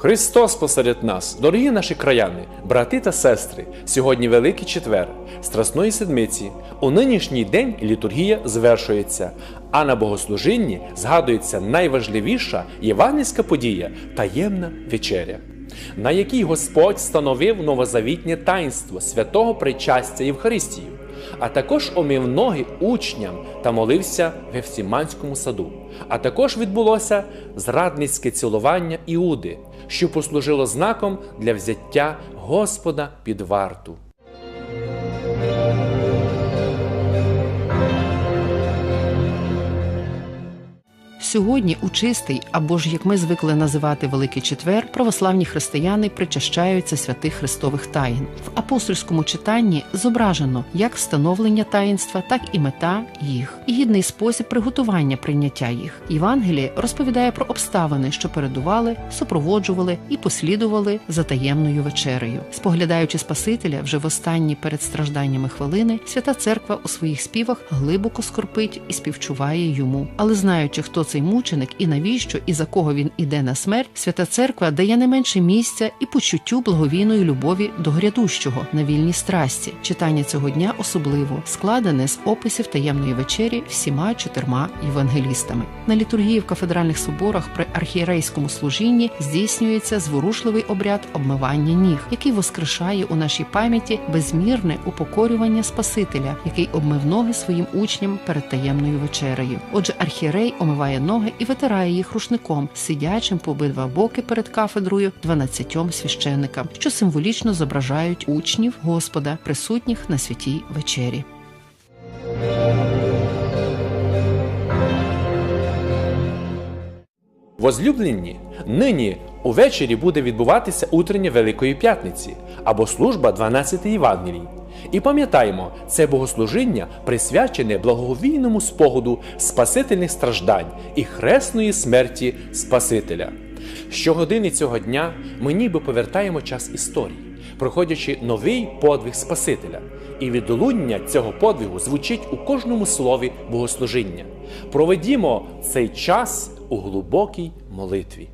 Христос посеред нас, дорогі наші краяни, брати та сестри, сьогодні Великий четвер, Страсної седмиці. У нинішній день літургія звершується, а на богослужінні згадується найважливіша євангельська подія таємна вечеря, на якій Господь становив новозавітнє таїнство святого причастя Євхаристію, а також омив ноги учням та молився в Евсіманському саду. А також відбулося зрадницьке цілування Іуди, що послужило знаком для взяття Господа під варту. Сьогодні у чистий, або ж як ми звикли називати Великий Четвер, православні християни причащаються святих Христових таїн. В апостольському читанні зображено як встановлення таїнства, так і мета їх, і гідний спосіб приготування прийняття їх. Євангеліє розповідає про обставини, що передували, супроводжували і послідували за таємною вечерею. Споглядаючи Спасителя вже в останні перед стражданнями хвилини, свята церква у своїх співах глибоко скорпить і співчуває йому. Але знаючи, хто цей мученик і навіщо, і за кого він іде на смерть, свята церква дає не менше місця і почуттю благовійної любові до грядущого на вільній страсті. Читання цього дня особливо складене з описів таємної вечері всіма чотирма євангелістами. На літургії в кафедральних соборах при архієрейському служінні здійснюється зворушливий обряд обмивання ніг, який воскрешає у нашій пам'яті безмірне упокорювання Спасителя, який обмив ноги своїм учням перед таємною вечерею. Отже, архієрей омиває ноги і витирає їх рушником, сидячим по обидва боки перед кафедрою дванадцятьом священникам, що символічно зображають учнів Господа, присутніх на святій вечері. Возлюблені, нині увечері буде відбуватися утрення Великої П'ятниці або служба 12 Євангелій. І пам'ятаємо, це богослужіння присвячене благовійному спогаду спасительних страждань і хресної смерті Спасителя. Щогодини цього дня ми ніби повертаємо час історії, проходячи новий подвиг Спасителя. І відлуння цього подвигу звучить у кожному слові богослужіння. Проведімо цей час у глибокій молитві.